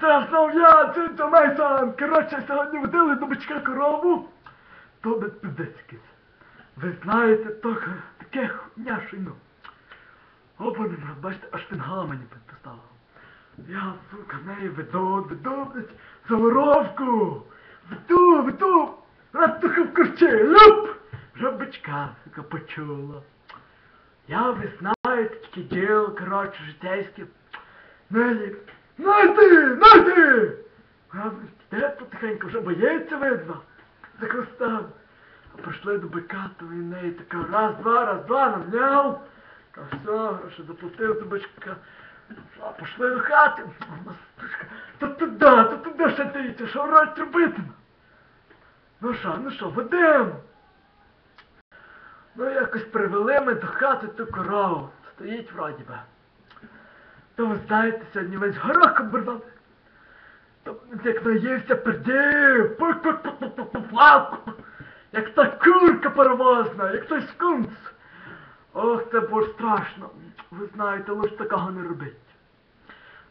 Це знов я, Цинця Мейсон! Коротше, сьогодні водили до бичка корову. То без пиздецькis. Ви знаєте, то х- таке хуйняшино. Опа, бачите, аж фінгала мені підписала. Я, сука, неї веду, веду, блядь, за воровку! Веду, веду! Раз тухи в курчі, луп! Вже бичка, сука, почула. Я, ви знаєте, таке діло, коротше, житейське. Нелі, найди, найди! А де потихеньку вже боїться видно. За хвостом. А прийшли до бика, то він неї така раз, два, раз, два, навняв. Та все, гроші заплатив до бичка. А пішли до хати. Вона стушка, то туди, то туди ще дивіться, що врать робити. Ну що, ну що, ведемо. Ну якось привели ми до хати ту корову. Стоїть вроді би. То ви знаєте, сьогодні весь горох обернув. То як наївся пердів, як та курка паровозна, як той скунс. Ох, це було страшно. Ви знаєте, лише такого не робить.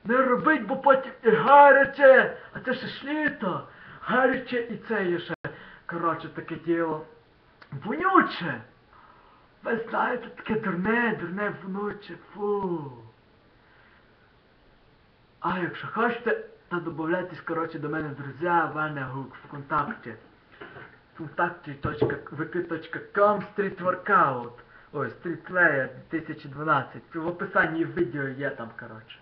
Не робить, бо потім і гаряче, а це ще літо. Гаряче і це є ще, коротше, таке діло. Вонюче. Ви знаєте, таке дурне, дурне вонюче, фу. А якщо хочете, то додавайтесь, коротше, до мене, друзі, в мене гук ВКонтакті. вк.com streetworkout. Ой, streetlayer 2012. В описанні відео є там, коротше.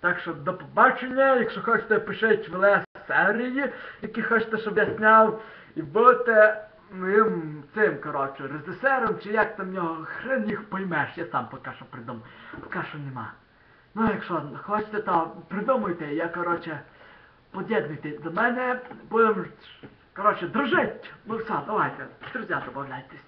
Так що до побачення, якщо хочете, пишіть в лес серії, які хочете, щоб я зняв, і будете моїм цим, коротше, режисером, чи як там нього, хрен їх поймеш, я сам поки що придумав. Поки що нема. Ну, якщо хочете, то придумуйте, я, коротше, под'єднуйте до мене, будемо, коротше, дружити. Ну все, давайте, друзі, домовляйтесь.